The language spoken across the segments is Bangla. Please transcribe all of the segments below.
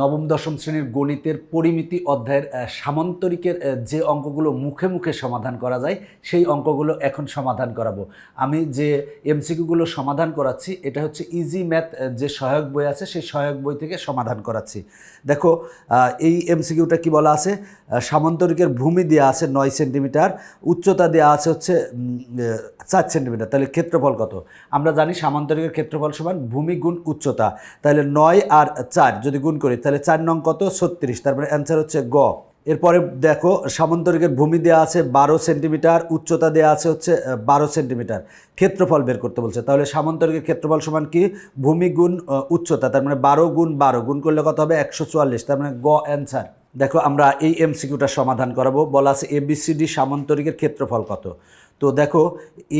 নবম, দশম শ্রেণির গণিতের পরিমিতি অধ্যায়ের সামান্তরিকের যে অঙ্কগুলো মুখে মুখে সমাধান করা যায়, সেই অঙ্কগুলো এখন সমাধান করাবো। আমি যে এমসিকিউগুলো সমাধান করাচ্ছি, এটা হচ্ছে ইজি ম্যাথ যে সহায়ক বই আছে, সেই সহায়ক বই থেকে সমাধান করাচ্ছি। দেখো এই এমসিকিউটা কি বলা আছে? সামান্তরিকের ভূমি দেওয়া আছে নয় সেন্টিমিটার, উচ্চতা দেওয়া আছে হচ্ছে চার সেন্টিমিটার। তাহলে ক্ষেত্রফল কত? আমরা জানি সামান্তরিকের ক্ষেত্রফল সমান ভূমি গুণ উচ্চতা। তাহলে নয় আর চার যদি গুণ করি তাহলে চার নং কত? ছত্রিশ। তারপরে অ্যান্সার হচ্ছে গ। এরপরে দেখো, সামান্তরিকের ভূমি দেওয়া আছে বারো সেন্টিমিটার, উচ্চতা দেওয়া আছে হচ্ছে বারো সেন্টিমিটার। ক্ষেত্রফল বের করতে বলছে। তাহলে সামান্তরিকের ক্ষেত্রফল সমান কি? ভূমি গুণ উচ্চতা। তার মানে বারো গুণ বারো। গুণ করলে কত হবে? একশো চুয়াল্লিশ। তার মানে গ অ্যান্সার দেখো, আমরা এই এমসিকিউটা সমাধান করাবো। বলা আছে এবিসিডি সামন্তরিকের ক্ষেত্রফল কত? তো দেখো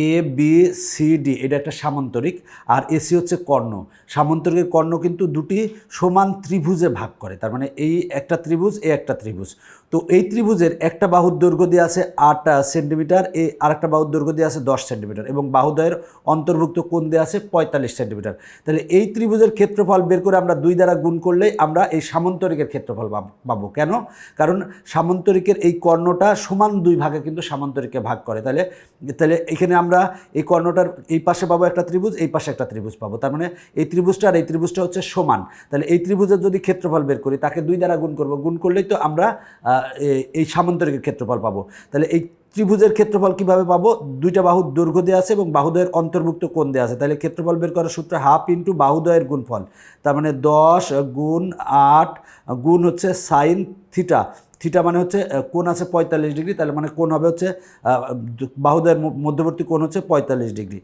এ বি সি ডি এটা একটা সামান্তরিক, আর এসি হচ্ছে কর্ণ। সামান্তরিকের কর্ণ কিন্তু দুটি সমান ত্রিভুজে ভাগ করে, তার মানে এই একটা ত্রিভুজ, এ একটা ত্রিভুজ। তো এই ত্রিভুজের একটা বাহুর দৈর্ঘ্য দিয়ে আছে আট সেন্টিমিটার এই আরেকটা বাহুর দৈর্ঘ্য দিয়ে আছে দশ সেন্টিমিটার, এবং বাহুদয়ের অন্তর্ভুক্ত কোণ দিয়ে আছে পঁয়তাল্লিশ সেন্টিমিটার। তাহলে এই ত্রিভুজের ক্ষেত্রফল বের করে আমরা দুই দ্বারা গুণ করলেই আমরা এই সামান্তরিকের ক্ষেত্রফল পাবো। কেন? কারণ সামান্তরিকের এই কর্ণটা সমান দুই ভাগে কিন্তু সামান্তরিককে ভাগ করে। তাহলে তাহলে এখানে আমরা এই কর্ণটার এই পাশে পাবো একটা ত্রিভুজ, এই পাশে একটা ত্রিভুজ পাবো। তার মানে এই ত্রিভুজটা আর এই ত্রিভুজটা হচ্ছে সমান। তাহলে এই ত্রিভুজের যদি ক্ষেত্রফল বের করি, তাকে দুই দ্বারা গুণ করব। গুণ করলেই তো আমরা এই সামান্তরিকের ক্ষেত্রফল পাবো। তাহলে এই ত্রিভুজের ক্ষেত্রফল কীভাবে পাবো? দুইটা বাহুর দৈর্ঘ্য দেওয়া আছে এবং বাহুদয়ের অন্তর্ভুক্ত কোণ দেওয়া আছে। তাহলে ক্ষেত্রফল বের করার সূত্র হাফ ইন্টু বাহুদয়ের গুণফল। তার মানে দশ গুণ আট গুণ হচ্ছে সাইন থিটা। থিটা মানে হচ্ছে কোণ আছে পঁয়তাল্লিশ ডিগ্রি, তাহলে মানে কোণ হবে হচ্ছে বাহুদয়ের মধ্যবর্তী কোণ হচ্ছে পঁয়তাল্লিশ ডিগ্রি।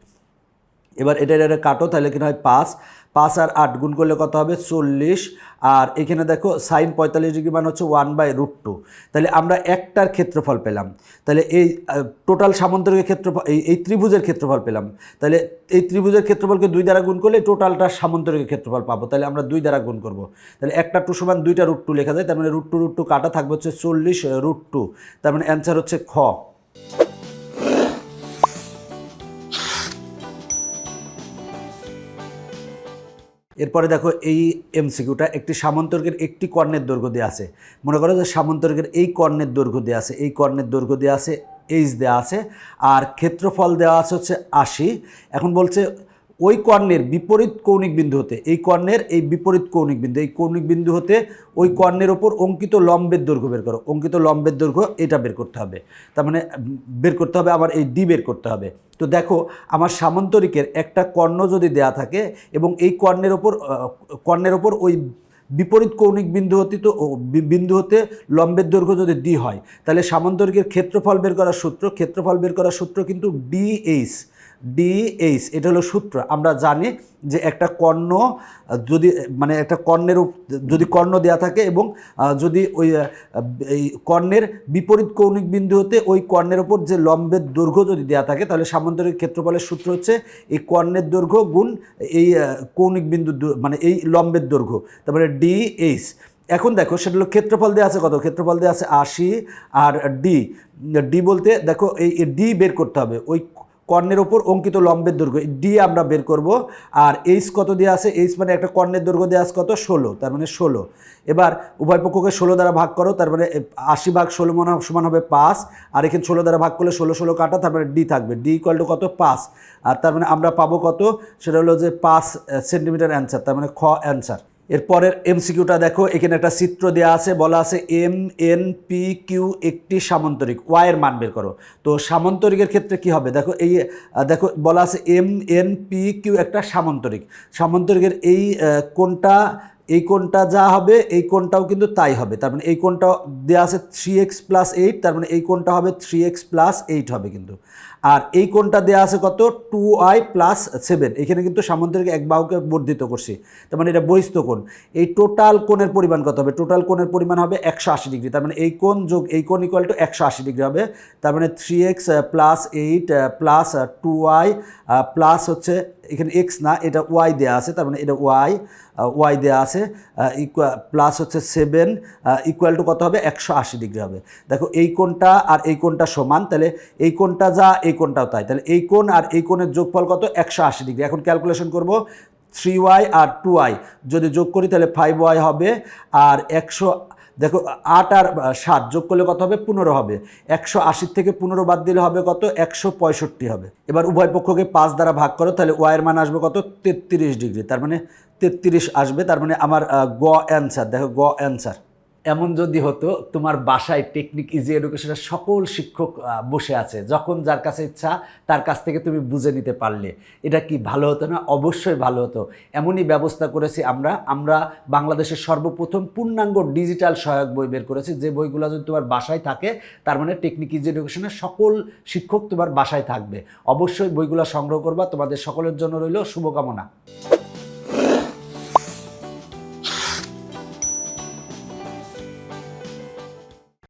এবার এটা এটা কাটো, তাহলে কিনা হয়? পাঁচ। পাঁচ আর আট গুণ করলে কত হবে? চল্লিশ। আর এখানে দেখো সাইন পঁয়তাল্লিশ ডিগ্রি মানে হচ্ছে ওয়ান বাই রুট টু তাহলে আমরা একটার ক্ষেত্রফল পেলাম। তাহলে এই টোটাল সামান্তরিকের ক্ষেত্রফল, এই এই ত্রিভুজের ক্ষেত্রফল পেলাম। তাহলে এই ত্রিভুজের ক্ষেত্রফলকে দুই দ্বারা গুণ করলে টোটালটা সামান্তরিকের ক্ষেত্রফল পাবো। তাহলে আমরা দুই দ্বারা গুণ করব। তাহলে একটা টু সমান দুইটা রুট টু লেখা যায়। তার মানে রুট টু রুট টু কাটা থাকবে হচ্ছে চল্লিশ রুট টু তার মানে অ্যান্সার হচ্ছে খ। এরপরে দেখো এই এমসিকিউটা, একটি সামন্তর্গের একটি কর্ণের দৈর্ঘ্য দেওয়া আছে। মনে করো যে সামন্তর্গের এই কর্ণের দৈর্ঘ্য দেওয়া আছে, এই কর্ণের দৈর্ঘ্য দেওয়া আছে, এইচ দেওয়া আছে, আর ক্ষেত্রফল দেওয়া আছে হচ্ছে আশি। এখন বলছে ওই কর্ণের বিপরীত কৌণিক বিন্দু হতে, এই কর্ণের এই বিপরীত কৌণিক বিন্দু, এই কৌণিক বিন্দু হতে ওই কর্ণের ওপর অঙ্কিত লম্বের দৈর্ঘ্য বের করো। অঙ্কিত লম্বের দৈর্ঘ্য এটা বের করতে হবে। তার মানে বের করতে হবে আমার এই ডি বের করতে হবে। তো দেখো, আমার সামান্তরিকের একটা কর্ণ যদি দেয়া থাকে এবং এই কর্ণের ওপর কর্ণের ওপর ওই বিপরীত কৌণিক বিন্দু হতে তো বিন্দু হতে লম্বের দৈর্ঘ্য যদি ডি হয়, তাহলে সামান্তরিকের ক্ষেত্রফল বের করার সূত্র, ক্ষেত্রফল বের করার সূত্র কিন্তু ডিএইচ ডিএইচ এটা হলো সূত্র। আমরা জানি যে একটা কর্ণ যদি মানে একটা কর্ণের যদি কর্ণ দেওয়া থাকে এবং যদি ওই এই কর্ণের বিপরীত কৌণিক বিন্দু হতে ওই কর্ণের ওপর যে লম্বের দৈর্ঘ্য যদি দেওয়া থাকে, তাহলে সামান্তরিক ক্ষেত্রফলের সূত্র হচ্ছে এই কর্ণের দৈর্ঘ্য গুণ এই কৌণিক বিন্দু মানে এই লম্বের দৈর্ঘ্য। তারপরে ডিএইচ এখন দেখো, সেটা হলো ক্ষেত্রফল দেওয়া আছে কত? ক্ষেত্রফল দেওয়া আছে আশি আর ডি ডি বলতে দেখো এই ডি বের করতে হবে। ওই কর্ণের ওপর অঙ্কিত লম্বের দৈর্ঘ্য ডি আমরা বের করব, আর এইচ কত দেওয়া আছে? এইচ মানে একটা কর্ণের দৈর্ঘ্য দেওয়া আছে কত? ষোলো, তার মানে ষোলো। এবার উভয় পক্ষকে ষোলো দ্বারা ভাগ করো, তার মানে আশি ভাগ ষোলো মনে সমান হবে পাঁচ, আর এখানে ষোলো দ্বারা ভাগ করলে ষোলো ষোলো কাটা, তার মানে ডি থাকবে। ডি ইকুয়াল টু কত? পাঁচ। আর তার মানে আমরা পাবো কত? সেটা হলো যে পাঁচ সেন্টিমিটার অ্যান্সার তার মানে খ অ্যান্সার এরপরের এমসিকিউটা দেখো, এখানে একটা চিত্র দেওয়া আছে, বলা আছে এম এন পি কিউ একটি সামন্তরিক ওয়াইয়ের মান বের করো। তো সামান্তরিকের ক্ষেত্রে কি হবে? দেখো, এই দেখো, বলা আছে এম এন পি কিউ একটা সামন্তরিক। সামন্তরিকের এই কোনটা এই কোণটা যা হবে, এই কোণটাও কিন্তু তাই হবে। তার মানে এই কোণটা দেওয়া আছে থ্রি এক্স প্লাস এইট তার মানে এই কোণটা হবে থ্রি এক্স প্লাস এইট হবে কিন্তু। আর এই কোণটা দেওয়া আছে কত? টু আই প্লাস সেভেন এখানে কিন্তু সামান্তরিক এক বাহুকে বর্ধিত করছি। তার মানে এটা বহিস্থ কোণ। এই টোটাল কোণের পরিমাণ কত হবে? টোটাল কোণের পরিমাণ হবে একশো আশি ডিগ্রি। তার মানে এই কোণ যোগ এই কোণ ইকুয়াল টু একশো আশি ডিগ্রি হবে। তার মানে three x plus eight plus two i plus হচ্ছে এখানে এক্স না, এটা ওয়াই দেওয়া আছে, তার মানে এটা ওয়াই ওয়াই দেওয়া আছে প্লাস হচ্ছে সেভেন ইকুয়াল টু কত হবে? একশো আশি ডিগ্রি হবে। দেখো, এই কোণটা আর এই কোণটা সমান, তাহলে এই কোণটা যা, এই কোণটাও তাই। তাহলে এই কোণ আর এই কোণের যোগফল কত? একশো আশি ডিগ্রি এখন ক্যালকুলেশন করব থ্রি ওয়াই আর টু ওয়াই যদি যোগ করি, তাহলে ফাইভ ওয়াই হবে, আর একশো দেখো, আট আর সাত যোগ করলে কত হবে? পনেরো হবে। একশো আশির থেকে পনেরো বাদ দিলে হবে কত? একশো পঁয়ষট্টি হবে। এবার উভয় পক্ষকে পাঁচ দ্বারা ভাগ করো, তাহলে ওয়াইয়ের মান আসবে কত? তেত্রিশ ডিগ্রি। তার মানে তেত্রিশ আসবে। তার মানে আমার গ অ্যান্সার দেখো, গ অ্যান্সার এমন যদি হতো, তোমার বাসায় টেকনিক ইজি এডুকেশনের সকল শিক্ষক বসে আছে। যখন যার কাছে ইচ্ছা, তার কাছ থেকে তুমি বুঝে নিতে পারলে। এটা কি ভালো হতো না? অবশ্যই ভালো হতো। এমনই ব্যবস্থা করেছি আমরা। আমরা বাংলাদেশের সর্বপ্রথম পূর্ণাঙ্গ ডিজিটাল সহায়ক বই বের করেছি। যে বইগুলো যদি তোমার বাসায় থাকে, তার মানে টেকনিক ইজি এডুকেশনের সকল শিক্ষক তোমার বাসায় থাকবে। অবশ্যই বইগুলো সংগ্রহ করবা। তোমাদের সকলের জন্য রইল শুভকামনা।